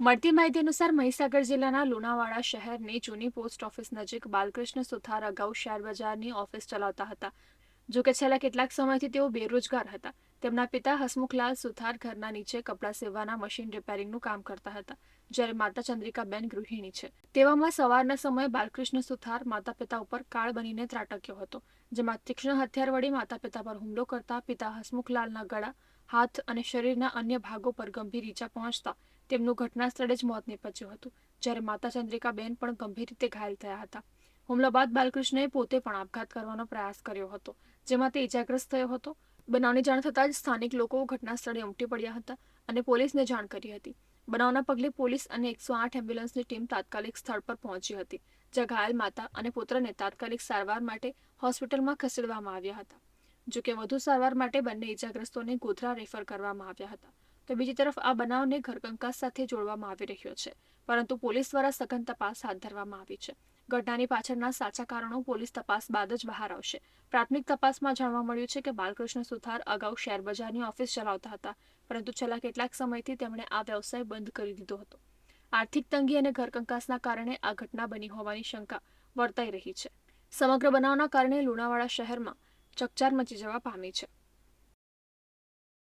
મળતી માહિતી અનુસાર મહીસાગર જિલ્લાના લુણાવાડા શહેરની જૂની પોસ્ટ ઓફિસ નજીક બાલકૃષ્ણ સુથાર અગાઉ શેર બજારની ઓફિસ ચલાવતા હતા. જો કે છેલ્લા કેટલાક સમયથી તેઓ બેરોજગાર હતા. તેમના પિતા હસમુખલાલ સુથાર ઘરના નીચે કપડાં સીવવાના મશીન રિપેરિંગનું કામ કરતા હતા, જ્યારે માતા ચંદ્રિકાબેન ગૃહિણી છે. તેવામાં સવારના સમયે બાલકૃષ્ણ સુથાર માતા પિતા ઉપર કાળ બનીને ત્રાટક્યો હતો, જેમાં તીક્ષ્ણ હથિયાર વડે માતા પિતા પર હુમલો કરતા પિતા હસમુખલાલના ગળા, હાથ અને શરીરના અન્ય ભાગો પર ગંભીર ઈજા પહોંચતા તેમનું ઘટના સ્થળે જ મોત નીપજ્યું હતું, જ્યારે માતા ચંદ્રિકાબેન પણ ગંભીર રીતે ઘાયલ થયા હતા. હુમલા બાદ બાલકૃષ્ણએ પોતે પણ આપઘાત કરવાનો પ્રયાસ કર્યો હતો જેમાં તે ઇજાગ્રસ્ત થયો હતો. બનાવની જાણ થતાં જ સ્થાનિક લોકો ઘટના સ્થળે ઉમટી પડ્યા હતા અને પોલીસને જાણ કરી હતી. બનાવના પગલે પોલીસ અને એકસો આઠ એમ્બ્યુલન્સની ટીમ તાત્કાલિક સ્થળ પર પહોંચી હતી, જ્યાં ઘાયલ માતા અને પુત્રને તાત્કાલિક સારવાર માટે હોસ્પિટલમાં ખસેડવામાં આવ્યા હતા, જોકે વધુ સારવાર માટે બંને ઇજાગ્રસ્તોને ગોધરા રેફર કરવામાં આવ્યા હતા. તો બીજી તરફ આ બનાવને ઘરકંકાસ સાથે જોડવામાં આવી રહ્યો છે, પરંતુ પોલીસ દ્વારા સઘન તપાસ હાથ ધરવામાં આવી છે. ઘટનાની પાછળના સાચા કારણો પોલીસ તપાસ બાદ જ બહાર આવશે. પ્રાથમિક તપાસમાં જાણવા મળ્યું છે કે બાલકૃષ્ણ સુથાર અગાઉ શેર બજારની ઓફિસ ચલાવતા હતા, પરંતુ છેલ્લા કેટલાક સમયથી તેમણે આ વ્યવસાય બંધ કરી દીધો હતો. આર્થિક તંગી અને ઘરકંકાસના કારણે આ ઘટના બની હોવાની શંકા વર્તાઈ રહી છે. સમગ્ર બનાવના કારણે લુણાવાડા શહેરમાં ચકચાર મચી જવા પામી છે.